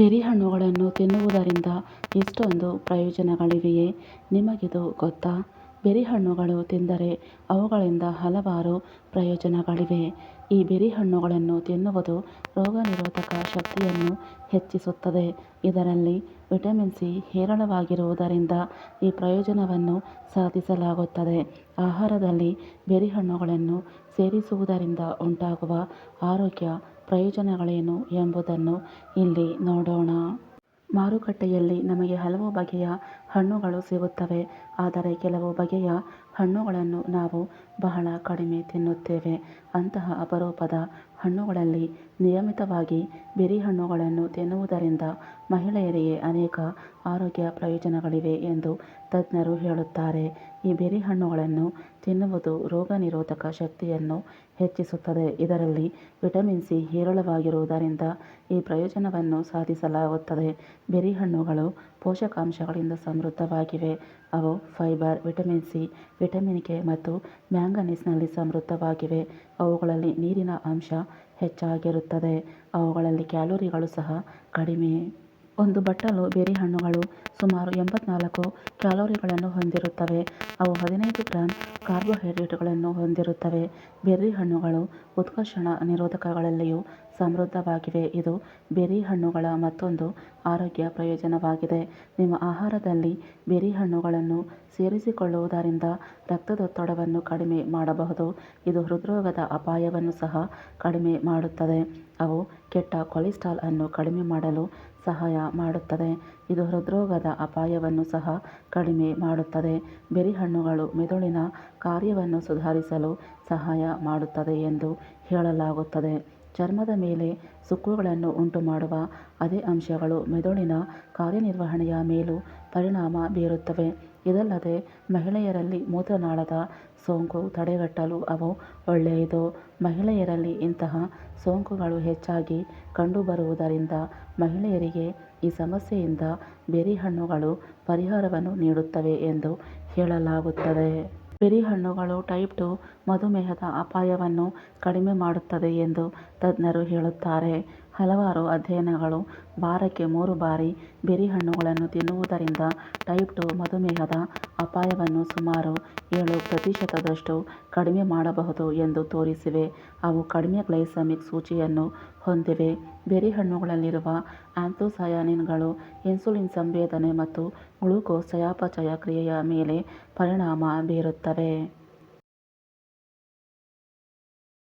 Berry ಹಣ್ಣುಗಳನ್ನು ತಿನ್ನುವುದರಿಂದ ಎಷ್ಟೊಂದು ಪ್ರಯೋಜನಗಳಿವೆಯೇ? ನಿಮಗಿದು ಗೊತ್ತಾ? ಬೆರಿ ಹಣ್ಣುಗಳು ತಿಂದರೆ ಅವುಗಳಿಂದ ಹಲವಾರು ಪ್ರಯೋಜನಗಳಿವೆ. ಈ ಬೆರಿ ಹಣ್ಣುಗಳನ್ನು ತಿನ್ನುವುದು ರೋಗನಿರೋಧಕ ಶಕ್ತಿಯನ್ನು ಹೆಚ್ಚಿಸುತ್ತದೆ. ಇದರಲ್ಲಿ ವಿಟಮಿನ್ ಸಿ ಹೇರಳವಾಗಿರುವುದರಿಂದ ಈ ಪ್ರಯೋಜನವನ್ನು ಸಾಧಿಸಲಾಗುತ್ತದೆ. ಆಹಾರದಲ್ಲಿ ಬೆರಿ ಹಣ್ಣುಗಳನ್ನು ಸೇರಿಸುವುದರಿಂದ ಉಂಟಾಗುವ ಆರೋಗ್ಯ ಪ್ರಯೋಜನಗಳೇನು ಎಂಬುದನ್ನು ಇಲ್ಲಿ ನೋಡೋಣ. ಮಾರುಕಟ್ಟೆಯಲ್ಲಿ ನಮಗೆ ಹಲವು ಬಗೆಯ ಹಣ್ಣುಗಳು ಸಿಗುತ್ತವೆ. ಆದರೆ ಕೆಲವು ಬಗೆಯ ಹಣ್ಣುಗಳನ್ನು ನಾವು ಬಹಳ ಕಡಿಮೆ ತಿನ್ನುತ್ತೇವೆ. ಅಂತಹ ಅಪರೂಪದ ಹಣ್ಣುಗಳಲ್ಲಿ ನಿಯಮಿತವಾಗಿ ಬೆರಿ ಹಣ್ಣುಗಳನ್ನು ತಿನ್ನುವುದರಿಂದ ಮಹಿಳೆಯರಿಗೆ ಅನೇಕ ಆರೋಗ್ಯ ಪ್ರಯೋಜನಗಳಿವೆ ಎಂದು ತಜ್ಞರು ಹೇಳುತ್ತಾರೆ. ಈ ಬೆರಿ ಹಣ್ಣುಗಳನ್ನು ತಿನ್ನುವುದು ರೋಗನಿರೋಧಕ ಶಕ್ತಿಯನ್ನು ಹೆಚ್ಚಿಸುತ್ತದೆ. ಇದರಲ್ಲಿ ವಿಟಮಿನ್ ಸಿ ಹೇರಳವಾಗಿರುವುದರಿಂದ ಈ ಪ್ರಯೋಜನವನ್ನು ಸಾಧಿಸಲಾಗುತ್ತದೆ. ಬೆರಿ ಹಣ್ಣುಗಳು ಪೋಷಕಾಂಶಗಳಿಂದ ಸಮೃದ್ಧವಾಗಿವೆ. ಅವು fibre, vitamin C, vitamin K ಮತ್ತು ಮ್ಯಾಂಗನೀಸ್ನಲ್ಲಿ ಸಮೃದ್ಧವಾಗಿವೆ. ಅವುಗಳಲ್ಲಿ ನೀರಿನ ಅಂಶ ಹೆಚ್ಚಾಗಿರುತ್ತದೆ. ಅವುಗಳಲ್ಲಿ ಕ್ಯಾಲೋರಿಗಳು ಸಹ ಕಡಿಮೆ. ಒಂದು ಬಟ್ಟಲು ಬೆರಿ ಹಣ್ಣುಗಳು ಸುಮಾರು ಎಂಬತ್ನಾಲ್ಕು ಕ್ಯಾಲೋರಿಗಳನ್ನು ಹೊಂದಿರುತ್ತವೆ. ಅವು ಹದಿನೈದು ಗ್ರಾಂ ಕಾರ್ಬೋಹೈಡ್ರೇಟ್ಗಳನ್ನು ಹೊಂದಿರುತ್ತವೆ. ಬೆರ್ರಿ ಹಣ್ಣುಗಳು ಉತ್ಕರ್ಷಣ ನಿರೋಧಕಗಳಲ್ಲಿಯೂ ಸಮೃದ್ಧವಾಗಿವೆ ಇದು ಬೆರಿ ಹಣ್ಣುಗಳ ಮತ್ತೊಂದು ಆರೋಗ್ಯ ಪ್ರಯೋಜನವಾಗಿದೆ. ನಿಮ್ಮ ಆಹಾರದಲ್ಲಿ ಬೆರಿ ಹಣ್ಣುಗಳನ್ನು ಸೇರಿಸಿಕೊಳ್ಳುವುದರಿಂದ ರಕ್ತದೊತ್ತಡವನ್ನು ಕಡಿಮೆ ಮಾಡಬಹುದು. ಇದು ಹೃದ್ರೋಗದ ಅಪಾಯವನ್ನು ಸಹ ಕಡಿಮೆ ಮಾಡುತ್ತದೆ. ಅವು ಕೆಟ್ಟ ಕೊಲೆಸ್ಟ್ರಾಲ್ ಅನ್ನು ಕಡಿಮೆ ಮಾಡಲು ಸಹಾಯ ಮಾಡುತ್ತದೆ. ಇದು ಹೃದ್ರೋಗದ ಅಪಾಯವನ್ನು ಸಹ ಕಡಿಮೆ ಮಾಡುತ್ತದೆ. ಬೆರಿ ಹಣ್ಣುಗಳು ಮೆದುಳಿನ ಕಾರ್ಯವನ್ನು ಸುಧಾರಿಸಲು ಸಹಾಯ ಮಾಡುತ್ತದೆ ಎಂದು ಹೇಳಲಾಗುತ್ತದೆ. ಚರ್ಮದ ಮೇಲೆ ಸುಕ್ಕುಗಳನ್ನು ಉಂಟುಮಾಡುವ ಅದೇ ಅಂಶಗಳು ಮೆದುಳಿನ ಕಾರ್ಯನಿರ್ವಹಣೆಯ ಮೇಲೂ ಪರಿಣಾಮ ಬೀರುತ್ತವೆ. ಇದಲ್ಲದೆ, ಮಹಿಳೆಯರಲ್ಲಿ ಮೂತ್ರನಾಳದ ಸೋಂಕು ತಡೆಗಟ್ಟಲು ಅವು ಒಳ್ಳೆಯದು. ಮಹಿಳೆಯರಲ್ಲಿ ಇಂತಹ ಸೋಂಕುಗಳು ಹೆಚ್ಚಾಗಿ ಕಂಡುಬರುವುದರಿಂದ ಮಹಿಳೆಯರಿಗೆ ಈ ಸಮಸ್ಯೆಯಿಂದ ಬೆರಿ ಹಣ್ಣುಗಳು ಪರಿಹಾರವನ್ನು ನೀಡುತ್ತವೆ ಎಂದು ಹೇಳಲಾಗುತ್ತದೆ. ಬೆರಿ ಹಣ್ಣುಗಳು ಟೈಪ್ ಟು ಮಧುಮೇಹದ ಅಪಾಯವನ್ನು ಕಡಿಮೆ ಮಾಡುತ್ತದೆ ಎಂದು ತಜ್ಞರು ಹೇಳುತ್ತಾರೆ. ಹಲವಾರು ಅಧ್ಯಯನಗಳು. ವಾರಕ್ಕೆ ಮೂರು ಬಾರಿ ಬೆರಿ ಹಣ್ಣುಗಳನ್ನು ತಿನ್ನುವುದರಿಂದ ಟೈಪ್ ಟು ಮಧುಮೇಹದ ಅಪಾಯವನ್ನು ಸುಮಾರು ಏಳು ಪ್ರತಿಶತದಷ್ಟು ಕಡಿಮೆ ಮಾಡಬಹುದು ಎಂದು ತೋರಿಸಿವೆ. ಅವು ಕಡಿಮೆ ಗ್ಲೈಸೆಮಿಕ್ ಸೂಚಿಯನ್ನು ಹೊಂದಿವೆ. ಬೆರಿ ಹಣ್ಣುಗಳಲ್ಲಿರುವ ಆ್ಯಂಥೋಸಯಾನಿನ್ಗಳು ಇನ್ಸುಲಿನ್ ಸಂವೇದನೆ ಮತ್ತು ಗ್ಲೂಕೋಸ್ ಚಯಾಪಚಯ ಕ್ರಿಯೆಯ ಮೇಲೆ ಪರಿಣಾಮ ಬೀರುತ್ತವೆ.